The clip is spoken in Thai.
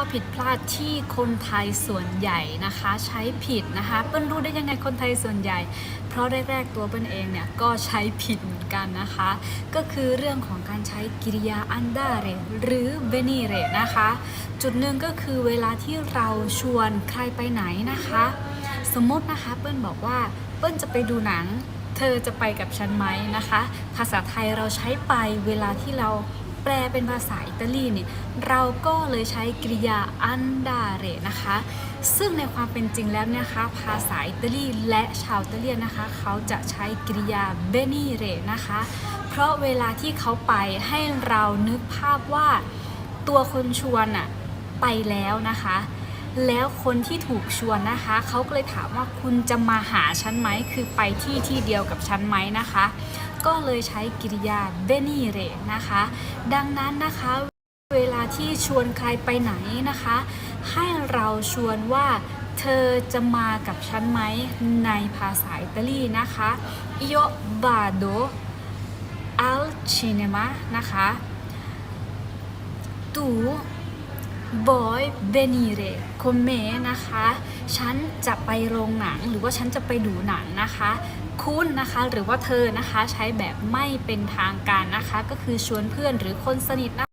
ข้อผิดพลาดที่คนไทยส่วนใหญ่นะคะ ใช้ผิดนะคะเปิ้ลรู้ได้ยังไงคนไทยส่วนใหญ่ เพราะแรกๆตัวเปิ้ลเองเนี่ยก็ใช้ผิดเหมือนกันนะคะ ก็คือเรื่องของการใช้กริยาอันดาเรหรือเ e นีเรนะคะ จุดหนึ่งก็คือเวลาที่เราชวนใครไปไหนนะคะ สมมตินะคะเปิ้ลบอกว่าเปิ้ลจะไปดูหนัง เธอจะไปกับฉันไหมนะคะ ภาษาไทยเราใช้ไปเวลาที่เรา แปลเป็นภาษาอิตาลีเนี่ยเราก็เลยใช้กริยาอันดาเรนะคะ ซึ่งในความเป็นจริงแล้วเนี่ยนะคะ ภาษาอิตาลีและชาวอิตาเลียนนะคะ เขาจะใช้กริยาเบนีเรนะคะ เพราะเวลาที่เขาไปให้เรานึกภาพว่าตัวคนชวนอะไปแล้วนะคะ แล้วคนที่ถูกชวนนะคะ เขาก็เลยถามว่าคุณจะมาหาฉันไหม คือไปที่ที่เดียวกับฉันไหมนะคะ ก็เลยใช้กริยาเบนีเรนะคะ ดังนั้นนะคะ เวลาที่ชวนใครไปไหนนะคะ ให้เราชวนว่าเธอจะมากับฉันไหมในภาษาอิตาลีนะคะ io vado al cinema นะคะ tu vuoi venire con me นะคะ ฉันจะไปโรงหนังหรือว่าฉันจะไปดูหนังนะคะ คุณนะคะหรือว่าเธอนะคะใช้แบบไม่เป็นทางการนะคะ ก็คือชวนเพื่อนหรือคนสนิทนะ